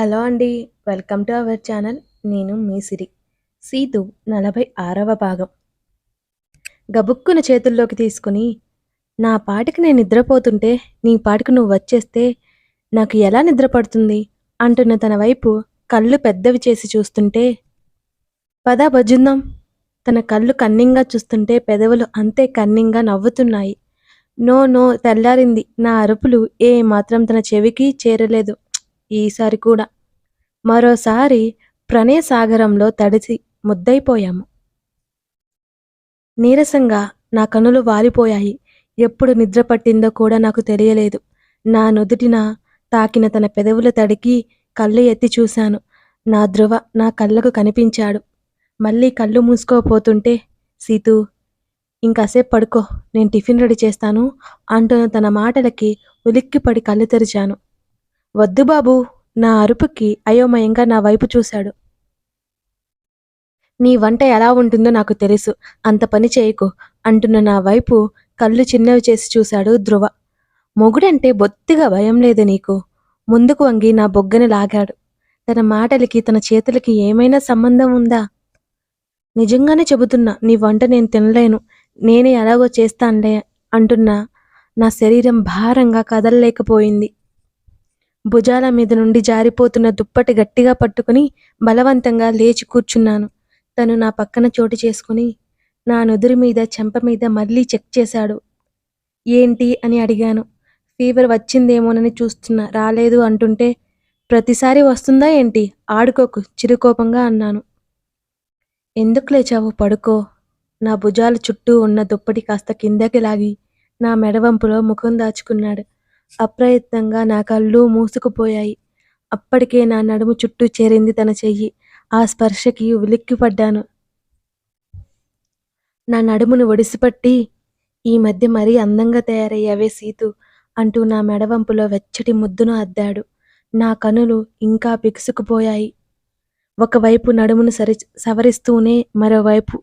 Hello అండి welcome to our channel. నేను మీ సిరి. సీతు నలభై ఆరవ భాగం. గబుక్కున చేతుల్లోకి తీసుకుని నా పాటికి నేను నిద్రపోతుంటే నీ పాటికి నువ్వు వచ్చేస్తే నాకు ఎలా నిద్ర పడుతుంది? అంటున్న తన వైపు కళ్ళు పెద్దవి చేసి చూస్తుంటే పదా భజుందాం. తన కళ్ళు కన్నింగా చూస్తుంటే పెదవులు అంతే కన్నింగా నవ్వుతున్నాయి. నో నో తెల్లారింది. నా అరుపులు ఏ మాత్రం తన చెవికి చేరలేదు. ఈసారి కూడా. మరోసారి ప్రణయ సాగరంలో తడిసి ముద్దైపోయాము నీరసంగా నా కనులు వాలిపోయాయి. ఎప్పుడు నిద్ర పట్టిందో కూడా నాకు తెలియలేదు. నా నుదుటిన తాకిన తన పెదవుల తడికి కళ్ళు ఎత్తి చూశాను. నా ధ్రువ నా కళ్ళకు కనిపించాడు. మళ్ళీ కళ్ళు మూసుకోపోతుంటే సీతు ఇంకాసేపు పడుకో నేను టిఫిన్ రెడీ చేస్తాను అంటున్న తన మాటలకి ఉలిక్కిపడి కళ్ళు తెరిచాను. వద్దు బాబు నా అరుపుకి అయోమయంగా నా వైపు చూశాడు. నీ వంట ఎలా ఉంటుందో నాకు తెలుసు అంత పని చేయకు అంటున్న నా వైపు కళ్ళు చిన్నవి చేసి చూశాడు ధ్రువ. మొగుడంటే బొత్తిగా భయం లేదు నీకు. ముందుకు వంగి నా బొగ్గని లాగాడు. తన మాటలకి తన చేతులకి ఏమైనా సంబంధం ఉందా? నిజంగానే చెబుతున్నా నీ వంట నేను తినలేను నేనే ఎలాగో చేస్తానులే అంటున్నా నా శరీరం భారంగా కదలలేకపోయింది. భుజాల మీద నుండి జారిపోతున్న దుప్పటి గట్టిగా పట్టుకుని బలవంతంగా లేచి కూర్చున్నాను. తను నా పక్కన చోటు చేసుకుని నా నుదురు మీద చెంప మీద మళ్ళీ చెక్ చేశాడు. ఏంటి అని అడిగాను. ఫీవర్ వచ్చిందేమోనని చూస్తున్నా. రాలేదు అంటుంటే ప్రతిసారి వస్తుందా ఏంటి? ఆడుకోకు చిరుకోపంగా అన్నాను. ఎందుకు లేచావు? పడుకో. నా భుజాల చుట్టూ ఉన్న దుప్పటి కాస్త కిందకి లాగి నా మెడవంపులో ముఖం దాచుకున్నాడు. అప్రయత్నంగా నా కళ్ళు మూసుకుపోయాయి. అప్పటికే నా నడుము చుట్టూ చేరింది తన చెయ్యి. ఆ స్పర్శకి ఉలిక్కిపడ్డాను. నా నడుమును ఒడిసిపట్టి ఈ మధ్య మరీ అందంగా తయారయ్యావే సీతు అంటూ నా మెడవంపులో వెచ్చటి ముద్దును అద్దాడు. నా కనులు ఇంకా పిగుసుకుపోయాయి ఒకవైపు నడుమును సరి సవరిస్తూనే మరోవైపు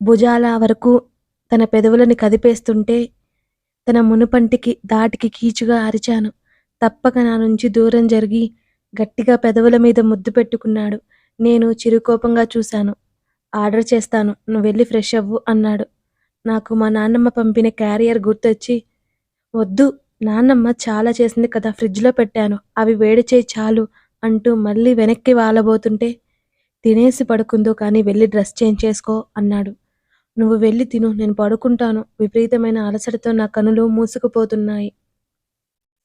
భుజాల వరకు తన పెదవులను కదిపేస్తుంటే తన మునుపంటికి దాటికి కీచుగా అరిచాను. తప్పక నా నుంచి దూరం జరిగి గట్టిగా పెదవుల మీద ముద్దు పెట్టుకున్నాడు. నేను చిరుకోపంగా చూశాను. ఆర్డర్ చేస్తాను. నువ్వు వెళ్ళి ఫ్రెష్ అవ్వు అన్నాడు. నాకు మా నాన్నమ్మ పంపిన క్యారియర్ గుర్తొచ్చి వద్దు నాన్నమ్మ చాలా చేసింది కదా ఫ్రిడ్జ్లో పెట్టాను. అవి వేడి చేయి చాలు అంటూ మళ్ళీ వెనక్కి వాలబోతుంటే తినేసి పడుకుందో కానీ వెళ్ళి డ్రెస్ చేంజ్ చేసుకో అన్నాడు. నువ్వు వెళ్ళి తిను నేను పడుకుంటాను. విపరీతమైన అలసటతో నా కనులు మూసుకుపోతున్నాయి.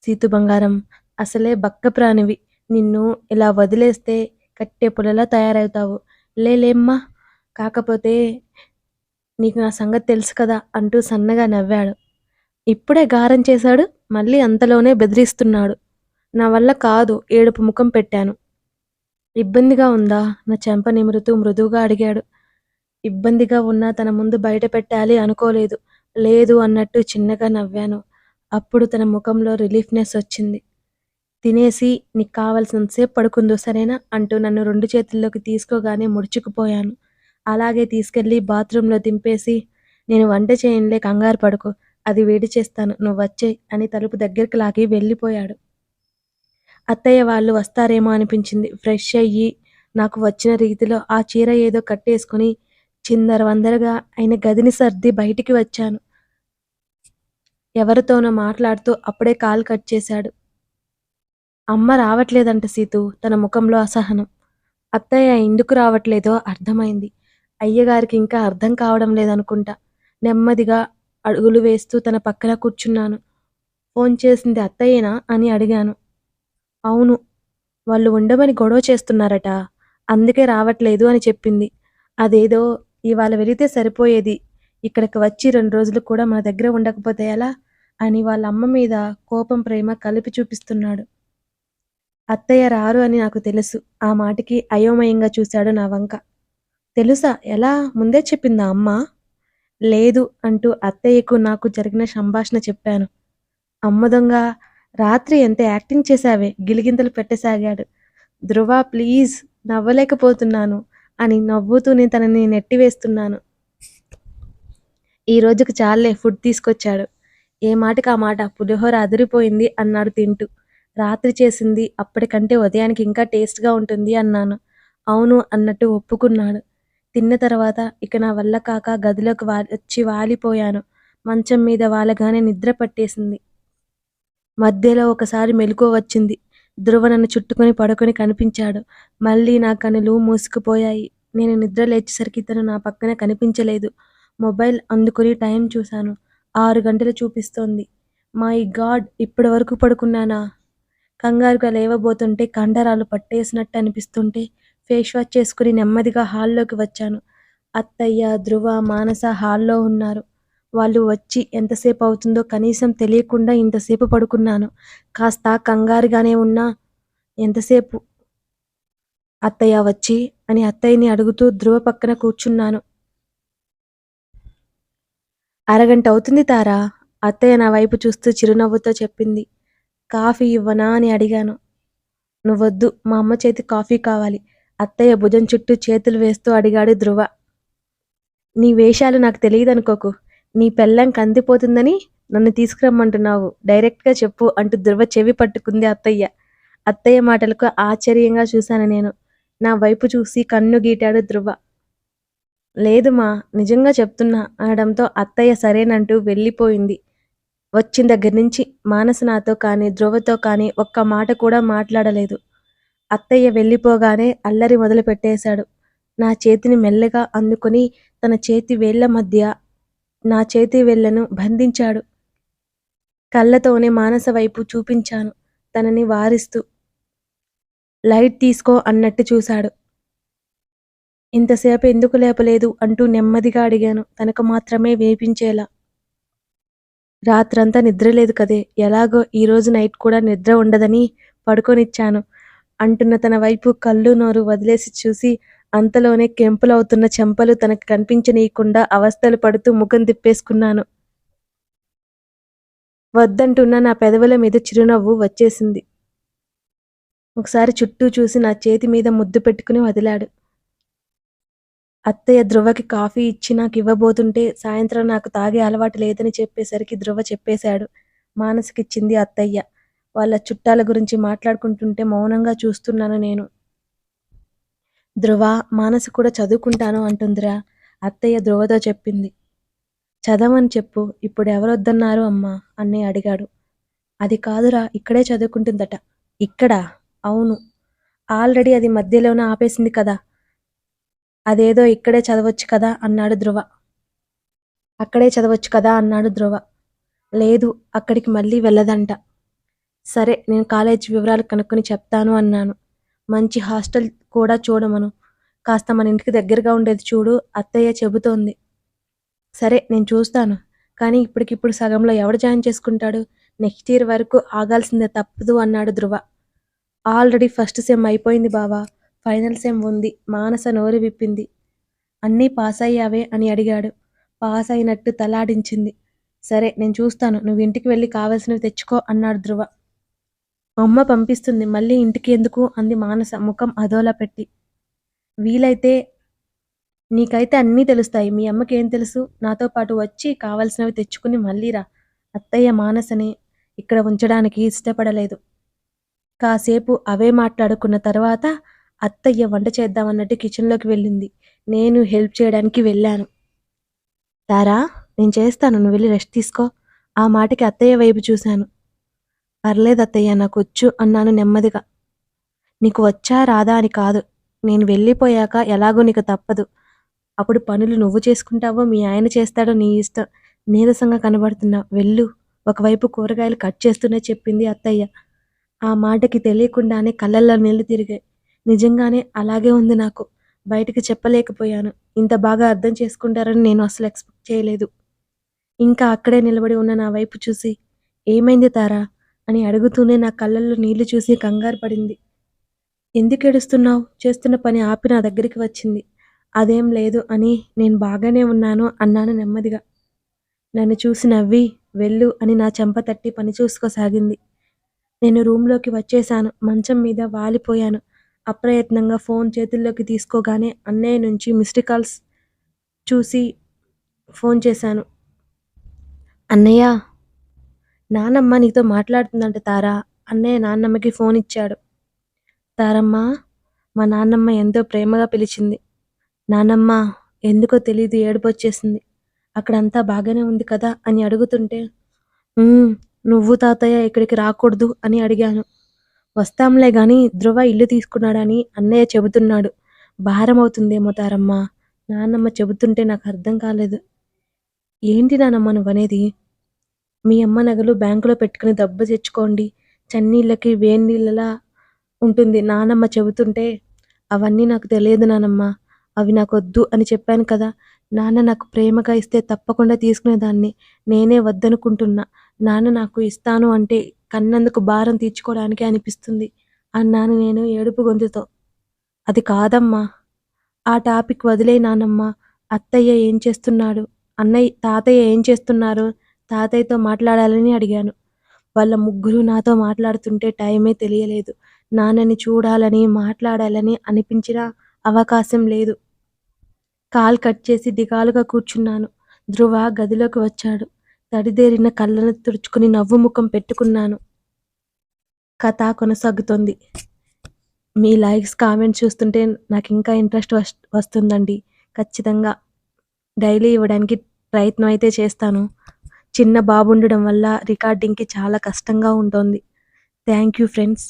సీతు బంగారం అసలే బక్క ప్రాణివి. నిన్ను ఇలా వదిలేస్తే కట్టె పుల్లలా తయారవుతావు. లేలేమ్మా కాకపోతే నీకు నా సంగతి తెలుసు కదా అంటూ సన్నగా నవ్వాడు. ఇప్పుడే గారం చేశాడు మళ్ళీ అంతలోనే బెదిరిస్తున్నాడు. నా వల్ల కాదు ఏడుపు ముఖం పెట్టాను. ఇబ్బందిగా ఉందా? నా చెంప నిమురుతూ మృదువుగా అడిగాడు. ఇబ్బందిగా ఉన్నా తన ముందు బయట పెట్టాలి అనుకోలేదు. లేదు అన్నట్టు చిన్నగా నవ్వాను. అప్పుడు తన ముఖంలో రిలీఫ్నెస్ వచ్చింది. తినేసి నీకు కావలసినంతసేపు పడుకుందో సరేనా? అంటూ నన్ను రెండు చేతుల్లోకి తీసుకోగానే ముడుచుకుపోయాను. అలాగే తీసుకెళ్ళి బాత్రూంలో దింపేసి నేను వంట చేయనులే కంగారు పడుకో అది వేడి చేస్తాను నువ్వు వచ్చే అని తలుపు దగ్గరికి లాగి వెళ్ళిపోయాడు. అత్తయ్య వాళ్ళు వస్తారేమో అనిపించింది. ఫ్రెష్ అయ్యి నాకు వచ్చిన రీతిలో ఆ చీర ఏదో కట్టేసుకుని చిందర వందరగా ఆయన గదిని సర్ది బయటికి వచ్చాను. ఎవరితోనో మాట్లాడుతూ అప్పుడే కాల్ కట్ చేశాడు. అమ్మ రావట్లేదంట సీతు తన ముఖంలో అసహనం. అత్తయ్య ఎందుకు రావట్లేదో అర్థమైంది. అయ్యగారికి ఇంకా అర్థం కావడం లేదనుకుంటా. నెమ్మదిగా అడుగులు వేస్తూ తన పక్కన కూర్చున్నాను. ఫోన్ చేసింది అత్తయ్యనా అని అడిగాను. అవును వాళ్ళు ఉండమని గొడవ చేస్తున్నారట. అందుకే రావట్లేదు అని చెప్పింది. అదేదో ఇవాళ వెళితే సరిపోయేది. ఇక్కడికి వచ్చి రెండు రోజులు కూడా మన దగ్గర ఉండకపోతే ఎలా? అని వాళ్ళ అమ్మ మీద కోపం ప్రేమ కలిపి చూపిస్తున్నాడు. అత్తయ్య రారు అని నాకు తెలుసు. ఆ మాటకి అయోమయంగా చూశాడు నా వంక. తెలుసా? ఎలా? ముందే చెప్పిందా అమ్మ? లేదు అంటూ అత్తయ్యకు నాకు జరిగిన సంభాషణ చెప్పాను. అమ్మ దొంగ రాత్రి ఎంత యాక్టింగ్ చేశావే? గిలిగింతలు పెట్టసాగాడు. Dhruva please నవ్వలేకపోతున్నాను. అని నవ్వుతూనే తనని నెట్టివేస్తున్నాను. ఈ రోజుకి చాలే ఫుడ్ తీసుకొచ్చాడు. ఏ మాటకి ఆ మాట? పులిహోర అదిరిపోయింది అన్నాడు తింటూ. రాత్రి చేసింది అప్పటికంటే ఉదయానికి ఇంకా టేస్ట్గా ఉంటుంది అన్నాను. అవును అన్నట్టు ఒప్పుకున్నాడు. తిన్న తర్వాత ఇక నా వల్ల కాక గదిలోకి వచ్చి వాలిపోయాను. మంచం మీద వాలగానే నిద్ర పట్టేసింది. మధ్యలో ఒకసారి మెలకువ వచ్చింది. ధ్రువ నన్ను చుట్టుకొని పడుకొని కనిపించాడు. మళ్ళీ నా కనులు మూసుకుపోయాయి. నేను నిద్ర లేచేసరికి తను నా పక్కన కనిపించలేదు. మొబైల్ అందుకుని టైం చూశాను. ఆరు గంటలు చూపిస్తోంది. మై గాడ్ ఇప్పటి వరకు పడుకున్నానా? కంగారుగా లేవబోతుంటే కండరాలు పట్టేసినట్టు అనిపిస్తుంటే ఫేస్ వాష్ చేసుకుని నెమ్మదిగా హాల్లోకి వచ్చాను. అత్తయ్య ధ్రువ మానస హాల్లో ఉన్నారు. వాళ్ళు వచ్చి ఎంతసేపు అవుతుందో కనీసం తెలియకుండా ఇంతసేపు పడుకున్నాను. కాస్త కంగారుగానే ఉన్నా ఎంతసేపు అత్తయ్య వచ్చి అని అత్తయ్యని అడుగుతూ ధ్రువ పక్కన కూర్చున్నాను. అరగంట అవుతుంది తారా? అత్తయ్య నా వైపు చూస్తూ చిరునవ్వుతో చెప్పింది. కాఫీ ఇవ్వనా? అని అడిగాను. నువ్వొద్దు మా అమ్మ చేతి కాఫీ కావాలి. అత్తయ్య భుజం చుట్టూ చేతులు వేస్తూ అడిగాడు ధ్రువ. నీ వేషాలు నాకు తెలియదనుకోకు నీ పెళ్ళం కందిపోతుందని నన్ను తీసుకురమ్మంటున్నావు. డైరెక్ట్గా చెప్పు అంటూ ధ్రువ చెవి పట్టుకుంది అత్తయ్య. అత్తయ్య మాటలకు ఆశ్చర్యంగా చూశాను నేను. నా వైపు చూసి కన్ను గీటాడు ధ్రువ లేదు మా నిజంగా చెప్తున్నా అనడంతో అత్తయ్య సరేనంటూ వెళ్ళిపోయింది. వచ్చిన దగ్గర నుంచి మానస నాతో కానీ ధ్రువతో కానీ ఒక్క మాట కూడా మాట్లాడలేదు. అత్తయ్య వెళ్ళిపోగానే అల్లరి మొదలు పెట్టేశాడు నా చేతిని మెల్లగా అందుకొని తన చేతి వేళ్ళ మధ్య నా చేతి వెళ్ళను బంధించాడు. కళ్ళతోనే మానస వైపు చూపించాను. తనని వారిస్తూ లైట్ తీసుకో అన్నట్టు చూశాడు. ఇంతసేపు ఎందుకు లేపలేదు అంటూ నెమ్మదిగా అడిగాను. తనకు మాత్రమే వినిపించేలా. రాత్రంతా నిద్రలేదు కదే. ఎలాగో ఈరోజు నైట్ కూడా నిద్ర ఉండదని పడుకొనిచ్చాను. అంటున్న తన వైపు కళ్ళు నోరు వదిలేసి చూసి అంతలోనే కెంపులవుతున్న చెంపలు తనకు కనిపించనీయకుండా అవస్థలు పడుతూ ముఖం తిప్పేసుకున్నాను. వద్దంటున్న నా పెదవుల మీద చిరునవ్వు వచ్చేసింది. ఒకసారి చుట్టూ చూసి నా చేతి మీద ముద్దు పెట్టుకుని వదిలాడు. అత్తయ్య ధ్రువకి కాఫీ ఇచ్చి నాకు ఇవ్వబోతుంటే సాయంత్రం నాకు తాగే అలవాటు లేదని చెప్పేసరికి ధ్రువ చెప్పేశాడు. మానసికిచ్చింది అత్తయ్య. వాళ్ళ చుట్టాల గురించి మాట్లాడుకుంటుంటే మౌనంగా చూస్తున్నాను నేను. ధ్రువ మానసు కూడా చదువుకుంటాను అంటుందిరా. అత్తయ్య ధ్రువతో చెప్పింది. చదవని చెప్పు ఇప్పుడు ఎవరొద్దన్నారు అమ్మా అని అడిగాడు. అది కాదురా ఇక్కడే చదువుకుంటుందట. ఇక్కడ? అవును. ఆల్రెడీ అది మధ్యలోనే ఆపేసింది కదా. అదేదో ఇక్కడే చదవచ్చు కదా అన్నాడు ధ్రువ. అక్కడే చదవచ్చు కదా అన్నాడు ధ్రువ. లేదు అక్కడికి మళ్ళీ వెళ్ళదంట. సరే నేను కాలేజ్ వివరాలు కనుక్కొని చెప్తాను అన్నాను. మంచి హాస్టల్ కూడా చూడమను. కాస్త మన ఇంటికి దగ్గరగా ఉండేది చూడు అత్తయ్య చెబుతోంది. సరే నేను చూస్తాను. కానీ ఇప్పటికిప్పుడు సగంలో ఎవడు జాయిన్ చేసుకుంటాడు? నెక్స్ట్ ఇయర్ వరకు ఆగాల్సిందే తప్పదు అన్నాడు ధ్రువ ఆల్రెడీ ఫస్ట్ సెమ్ అయిపోయింది బావా. ఫైనల్ సెమ్ ఉంది. మానస నోరు విప్పింది. అన్నీ పాస్ అయ్యావే అని అడిగాడు. పాస్ అయినట్టు తలాడించింది. సరే నేను చూస్తాను. నువ్వు ఇంటికి వెళ్ళి కావలసినవి తెచ్చుకో అన్నాడు ధ్రువ అమ్మ పంపిస్తుంది మళ్ళీ ఇంటికి ఎందుకు? అంది మానస ముఖం అదోలా పెట్టి. వీలైతే నీకైతే అన్నీ తెలుస్తాయి. మీ అమ్మకి ఏం తెలుసు? నాతో పాటు వచ్చి కావలసినవి తెచ్చుకుని మళ్ళీ రా. అత్తయ్య మానసని ఇక్కడ ఉంచడానికి ఇష్టపడలేదు. కాసేపు అవే మాట్లాడుకున్న తర్వాత అత్తయ్య వంట చేద్దామన్నట్టు కిచెన్లోకి వెళ్ళింది. నేను హెల్ప్ చేయడానికి వెళ్ళాను. తారా నేను చేస్తాను. నువ్వు వెళ్ళి రెస్ట్ తీసుకో. ఆ మాటకి అత్తయ్య వైపు చూశాను. పర్లేదు అత్తయ్య నాకు వచ్చు అన్నాను నెమ్మదిగా. నీకు వచ్చా రాదా అని కాదు. నేను వెళ్ళిపోయాక ఎలాగో నీకు తప్పదు. అప్పుడు పనులు నువ్వు చేసుకుంటావో మీ ఆయన చేస్తాడో నీ ఇష్టం. నీరసంగా కనబడుతున్నావు వెళ్ళు. ఒకవైపు కూరగాయలు కట్ చేస్తూనే చెప్పింది అత్తయ్య. ఆ మాటకి తెలియకుండానే కళ్ళల్లో నీళ్ళు తిరిగాయి. నిజంగానే అలాగే ఉంది నాకు. బయటికి చెప్పలేకపోయాను. ఇంత బాగా అర్థం చేసుకుంటారని నేను అసలు ఎక్స్పెక్ట్ చేయలేదు. ఇంకా అక్కడే నిలబడి ఉన్న నా వైపు చూసి ఏమైంది తారా? అని అడుగుతూనే నా కళ్ళల్లో నీళ్ళు చూసి కంగారు పడింది. ఎందుకు ఏడుస్తున్నావు? చేస్తున్న పని ఆపి నా దగ్గరికి వచ్చింది. అదేం లేదు అని నేను బాగానే ఉన్నాను అన్నాను నెమ్మదిగా. నన్ను చూసి నవ్వి వెళ్ళు అని నా చెంప తట్టి పని చూసుకోసాగింది. నేను రూమ్లోకి వచ్చేశాను. మంచం మీద వాలిపోయాను. అప్రయత్నంగా ఫోన్ చేతుల్లోకి తీసుకోగానే అన్నయ్య నుంచి మిస్డ్ కాల్స్ చూసి ఫోన్ చేశాను. అన్నయ్య నానమ్మ నీతో మాట్లాడుతుందంట తారా. అన్నయ్య నాన్నమ్మకి ఫోన్ ఇచ్చాడు. తారమ్మ మా నాన్నమ్మ ఎంతో ప్రేమగా పిలిచింది. నానమ్మ ఎందుకో తెలియదు ఏడుపు వచ్చేసింది. అక్కడంతా బాగానే ఉంది కదా అని అడుగుతుంటే "ఉమ్, నువ్వు తాతయ్య ఇక్కడికి రాకూడదు అని అడిగాను. వస్తాంలే గాని ధ్రువ ఇల్లు తీసుకున్నాడని అన్నయ్య చెబుతున్నాడు. భారం అవుతుందేమో తారమ్మ. నాన్నమ్మ చెబుతుంటే నాకు అర్థం కాలేదు. ఏంటి నానమ్మ నువ్వనేది? మీ అమ్మ నగలు బ్యాంకులో పెట్టుకుని డబ్బు తెచ్చుకోండి. చన్నీళ్ళకి వేడి నీళ్ళలా ఉంటుంది. నానమ్మ చెబుతుంటే అవన్నీ నాకు తెలియదు నానమ్మ. అవి నాకు వద్దు అని చెప్పాను కదా. నాన్న నాకు ప్రేమగా ఇస్తే తప్పకుండా తీసుకునేదాన్ని. నేనే వద్దనుకుంటున్నా. నాన్న నాకు ఇస్తాను అంటే కన్నందుకు భారం తీర్చుకోవడానికి అనిపిస్తుంది అన్నాను నేను ఏడుపు గొంతుతో. అది కాదమ్మా. ఆ టాపిక్ వదిలే నానమ్మ. అత్తయ్య ఏం చేస్తున్నాడు? అన్నయ్య తాతయ్య ఏం చేస్తున్నారు? తాతయ్యతో మాట్లాడాలని అడిగాను. వాళ్ళ ముగ్గురు నాతో మాట్లాడుతుంటే టైమే తెలియలేదు. నాన్నని చూడాలని మాట్లాడాలని అనిపించిన అవకాశం లేదు. కాల్ కట్ చేసి దిగాలుగా కూర్చున్నాను. ధ్రువ గదిలోకి వచ్చాడు. తడిదేరిన కళ్ళను తుడుచుకుని నవ్వు ముఖం పెట్టుకున్నాను. కథ కొనసాగుతోంది. మీ లైక్స్ కామెంట్స్ చూస్తుంటే నాకు ఇంకా ఇంట్రెస్ట్ వస్తుందండి. ఖచ్చితంగా డైలీ ఇవ్వడానికి ప్రయత్నం అయితే చేస్తాను. చిన్న బాబు ఉండడం వల్ల రికార్డింగ్కి చాలా కష్టంగా ఉంటుంది. Thank you friends.